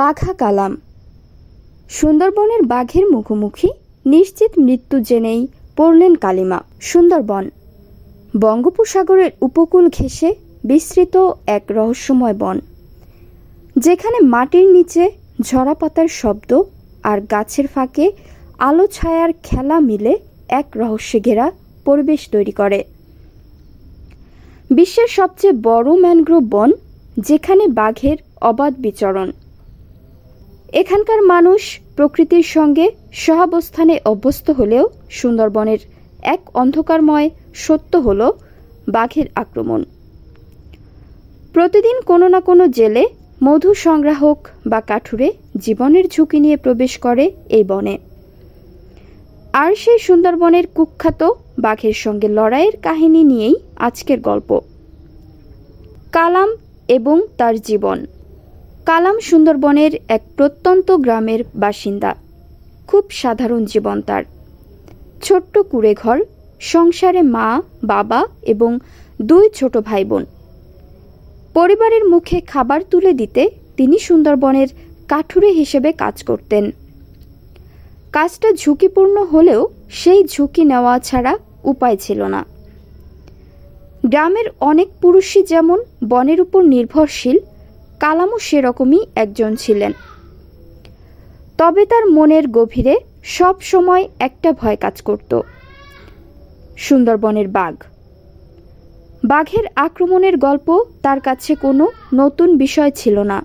বাঘা কালাম। সুন্দরবনের বাঘের মুখোমুখি নিশ্চিত মৃত্যু জেনেই পড়লেন কালিমা, সুন্দরবন। বঙ্গোপসাগরের উপকূল ঘেঁষে বিস্তৃত এক রহস্যময় বন। যেখানে মাটির নিচে ঝরা পাতার শব্দ আর গাছের ফাঁকে আলো ছায়ার খেলা মিলে এক রহস্যে ঘেরা পরিবেশ তৈরি করে। বিশ্বের সবচেয়ে বড় ম্যানগ্রোভ বন, যেখানে বাঘের অবাধ বিচরণ। এখানকার মানুষ প্রকৃতির সঙ্গে সহাবস্থানে অভ্যস্ত হলেও সুন্দরবনের এক অন্ধকারময় সত্য হল বাঘের আক্রমণ। প্রতিদিন কোনো না কোনো জেলে মধু সংগ্রাহক বা কাঠুরে জীবনের ঝুঁকি নিয়ে প্রবেশ করে এই বনে। আর সেই সুন্দরবনের কুখ্যাত বাঘের সঙ্গে লড়াইয়ের কাহিনী নিয়েই আজকের গল্প। কালাম এবং তার জীবন। কালাম সুন্দরবনের এক প্রত্যন্ত গ্রামের বাসিন্দা। খুব সাধারণ জীবন তার। ছোট্ট কুড়ে ঘর সংসারে মা, বাবা এবং দুই ছোট ভাই বোন পরিবারের মুখে খাবার তুলে দিতে তিনি সুন্দরবনের কাঠুরে হিসেবে কাজ করতেন। কাজটা ঝুঁকিপূর্ণ হলেও সেই ঝুঁকি নেওয়া ছাড়া উপায় ছিল না। গ্রামের অনেক পুরুষই যেমন বনের উপর নির্ভরশীল কালামও সেরকমই একজন ছিলেন। তবে তার মনের গভীরে সব সময় একটা ভয় কাজ করত। সুন্দরবনের বাঘ। বাঘের আক্রমণের গল্প তার কাছে কোনো নতুন বিষয় ছিল না।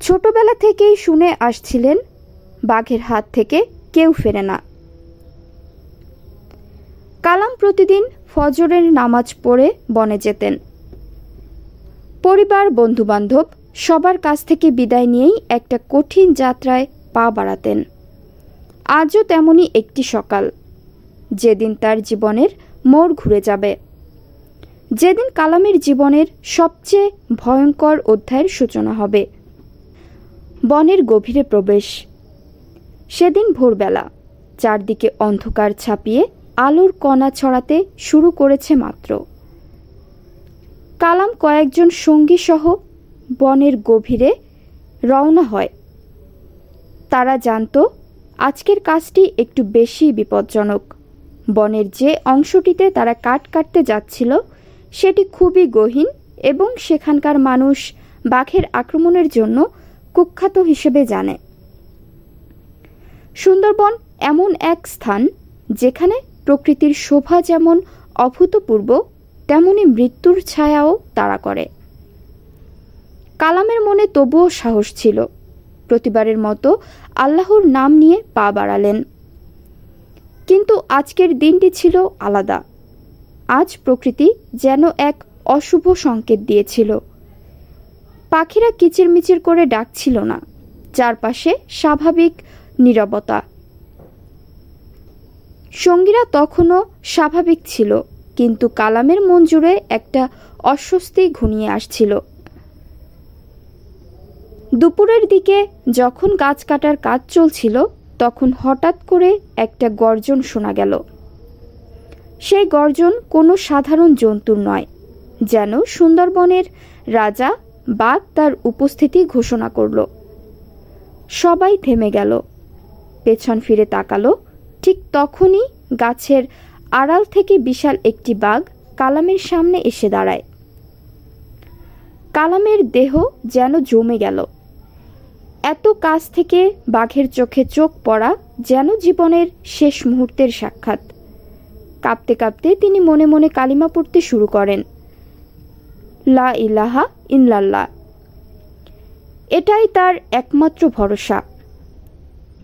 ছোটবেলা থেকেই শুনে আসছিলেন, বাঘের হাত থেকে কেউ ফেরে না। কালাম প্রতিদিন ফজরের নামাজ পড়ে বনে যেতেন। পরিবার, বন্ধুবান্ধব সবার কাছ থেকে বিদায় নিয়েই একটা কঠিন যাত্রায় পা বাড়াতেন। আজও তেমনই একটি সকাল। যেদিন তার জীবনের মোড় ঘুরে যাবে। যেদিন কালামের জীবনের সবচেয়ে ভয়ঙ্কর অধ্যায়ের সূচনা হবে। বনের গভীরে প্রবেশ। সেদিন ভোরবেলা চারদিকে অন্ধকার ছাপিয়ে আলোর কণা ছড়াতে শুরু করেছে মাত্র। কালাম কয়েকজন সঙ্গী সহ বনের গভীরে রওনা হয়। তারা জানত, আজকের কাজটি একটু বেশি বিপজ্জনক। বনের যে অংশটিতে তারা কাট কাটতে যাচ্ছিল, সেটি খুবই গহীন এবং সেখানকার মানুষ বাঘের আক্রমণের জন্য কুখ্যাত হিসেবে জানে। সুন্দরবন এমন এক স্থান যেখানে প্রকৃতির শোভা যেমন অভূতপূর্ব তেমনি মৃত্যুর ছায়াও তাড়া করে। কালামের মনে তবুও সাহস ছিল। প্রতিবারের মতো আল্লাহর নাম নিয়ে পা বাড়ালেন। কিন্তু আজকের দিনটি ছিল আলাদা। আজ প্রকৃতি যেন এক অশুভ সংকেত দিয়েছিল। পাখিরা কিচিরমিচির করে ডাকছিল না। চারপাশে স্বাভাবিক নীরবতা। সঙ্গীরা তখনও স্বাভাবিক ছিল। কিন্তু কালামের মন জুড়ে একটা অস্বস্তি ঘুনিয়ে আসছিল। দুপুরের দিকে যখন গাছ কাটার কাজ চলছিল, তখন হঠাৎ করে একটা গর্জন শোনা গেল। সেই গর্জন কোনো সাধারণ জন্তুর নয়, যেন সুন্দরবনের রাজা বাঘ তার উপস্থিতি ঘোষণা করল। সবাই থেমে গেল, পেছন ফিরে তাকালো, ঠিক তখনই গাছের আড়াল থেকে বিশাল একটি বাঘ কালামের সামনে এসে দাঁড়ায়। কালামের দেহ যেন জমে গেল। এত কাছ থেকে বাঘের চোখে চোখ পড়া যেন জীবনের শেষ মুহূর্তের সাক্ষাৎ। কাঁপতে কাঁপতে তিনি মনে মনে কালিমা পড়তে শুরু করেন। লা ইলাহা ইনলাল্লাহ এটাই তার একমাত্র ভরসা।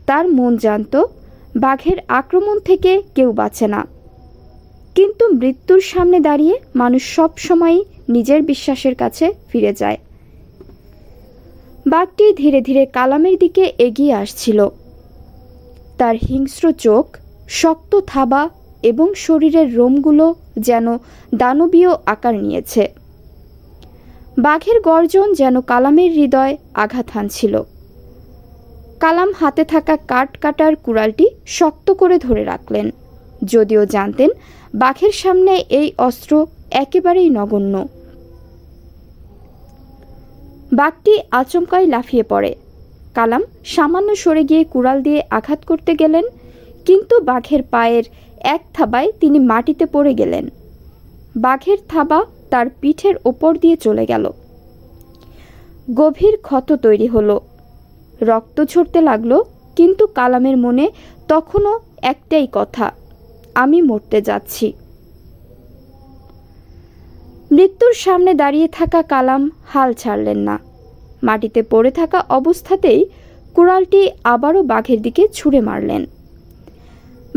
তার মন জানত বাঘের আক্রমণ থেকে কেউ বাঁচে না। কিন্তু মৃত্যুর সামনে দাঁড়িয়ে মানুষ সব সময়ই নিজের বিশ্বাসের কাছে ফিরে যায়। বাঘটি ধীরে ধীরে কালামের দিকে এগিয়ে আসছিল। তার হিংস্র চোখ, শক্ত থাবা এবং শরীরের রোমগুলো যেন দানবীয় আকার নিয়েছে। বাঘের গর্জন যেন কালামের হৃদয় আঘাত হানছিল। কালাম হাতে থাকা কাঠ কাটার কুড়ালটি শক্ত করে ধরে রাখলেন। যদিও জানতেন বাঘের সামনে এই অস্ত্র একেবারেই নগণ্য। বাঘটি আচমকাই লাফিয়ে পড়ে। কালাম সামান্য সরে গিয়ে কুড়াল দিয়ে আঘাত করতে গেলেন, কিন্তু বাঘের পায়ের এক থাবায় তিনি মাটিতে পড়ে গেলেন। বাঘের থাবা তার পিঠের ওপর দিয়ে চলে গেল। গভীর ক্ষত তৈরি হলো। রক্ত ঝরতে লাগল, কিন্তু কালামের মনে তখনও একটাই কথা আমি মরতে যাচ্ছি। মৃত্যুর সামনে দাঁড়িয়ে থাকা কালাম হাল ছাড়লেন না। মাটিতে পড়ে থাকা অবস্থাতেই কুড়ালটি আবারও বাঘের দিকে ছুঁড়ে মারলেন।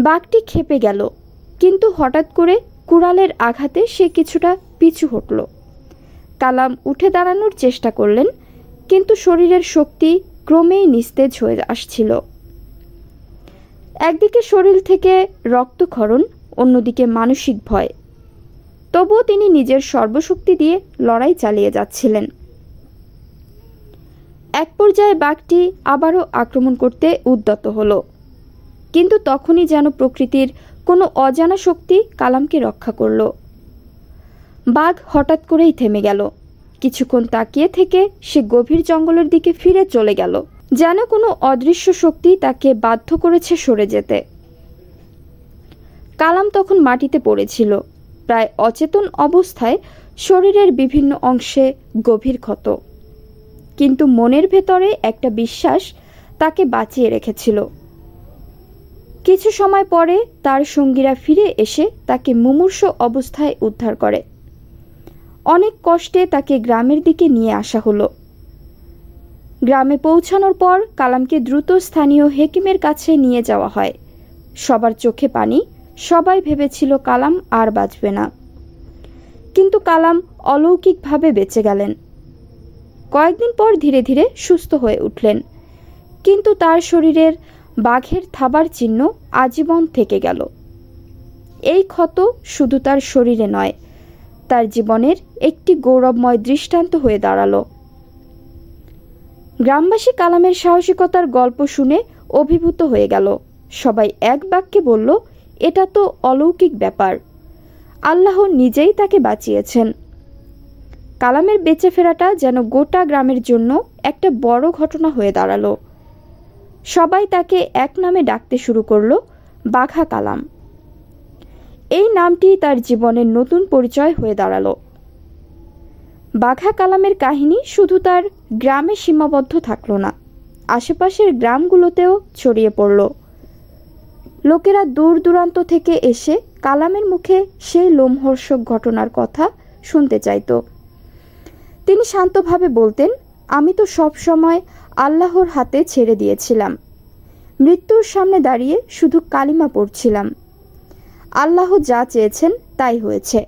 বাঘটি খেপে গেল, কিন্তু হঠাৎ করে কুড়ালের আঘাতে সে কিছুটা পিছু হটল। কালাম উঠে দাঁড়ানোর চেষ্টা করলেন, কিন্তু শরীরের শক্তি ক্রমেই নিস্তেজ হয়ে আসছিল। একদিকে শরীর থেকে রক্তক্ষরণ, অন্যদিকে মানসিক ভয়। তবুও তিনি নিজের সর্বশক্তি দিয়ে লড়াই চালিয়ে যাচ্ছিলেন। এক পর্যায়ে বাঘটি আবারও আক্রমণ করতে উদ্যত হলো। কিন্তু তখনই যেন প্রকৃতির কোনো অজানা শক্তি কালামকে রক্ষা করল। বাঘ হঠাৎ করেই থেমে গেল। কিছুক্ষণ তাকিয়ে থেকে সে গভীর জঙ্গলের দিকে ফিরে চলে গেল। যেন কোনো অদৃশ্য শক্তি তাকে বাধ্য করেছে সরে যেতে। কালাম তখন মাটিতে পড়েছিল। প্রায় অচেতন অবস্থায় শরীরের বিভিন্ন অংশে গভীর ক্ষত। কিন্তু মনের ভেতরে একটা বিশ্বাস তাকে বাঁচিয়ে রেখেছিল। কিছু সময় পরে তার সঙ্গীরা ফিরে এসে তাকে মুমূর্ষ অবস্থায় উদ্ধার করে। অনেক কষ্টে তাকে গ্রামের দিকে নিয়ে আসা হলো। গ্রামে পৌঁছানোর পর কালামকে দ্রুত স্থানীয় হেকিমের কাছে নিয়ে যাওয়া হয়। সবার চোখে পানি, সবাই ভেবেছিল কালাম আর বাঁচবে না। কিন্তু কালাম অলৌকিকভাবে বেঁচে গেলেন। কয়েকদিন পর ধীরে ধীরে সুস্থ হয়ে উঠলেন। কিন্তু তার শরীরের বাঘের থাবার চিহ্ন আজীবন থেকে গেল। এই ক্ষত শুধু তার শরীরে নয়, তার জীবনের একটি গৌরবময় দৃষ্টান্ত হয়ে দাঁড়াল। গ্রামবাসী কালামের সাহসিকতার গল্প শুনে অভিভূত হয়ে গেল। সবাই এক বাক্যে বলল, এটা তো অলৌকিক ব্যাপার। আল্লাহ নিজেই তাকে বাঁচিয়েছেন। কালামের বেঁচে ফেরাটা যেন গোটা গ্রামের জন্য একটা বড় ঘটনা হয়ে দাঁড়াল। সবাই তাকে এক নামে ডাকতে শুরু করল, বাঘা কালাম। এই নামটি তার জীবনের নতুন পরিচয় হয়ে দাঁড়াল। বাঘা কালামের কাহিনী শুধু তার গ্রামে সীমাবদ্ধ থাকল না, আশেপাশের গ্রামগুলোতেও ছড়িয়ে পড়ল। লোকেরা দূর দূরান্ত থেকে এসে কালামের মুখে সেই লোমহর্ষক ঘটনার কথা শুনতে চাইত। তিনি শান্তভাবে বলতেন, আমি তো সব সময় আল্লাহর হাতে ছেড়ে দিয়েছিলাম। মৃত্যুর সামনে দাঁড়িয়ে শুধু কালিমা পড়ছিলাম। আল্লাহ যা চেয়েছেন তাই হয়েছে।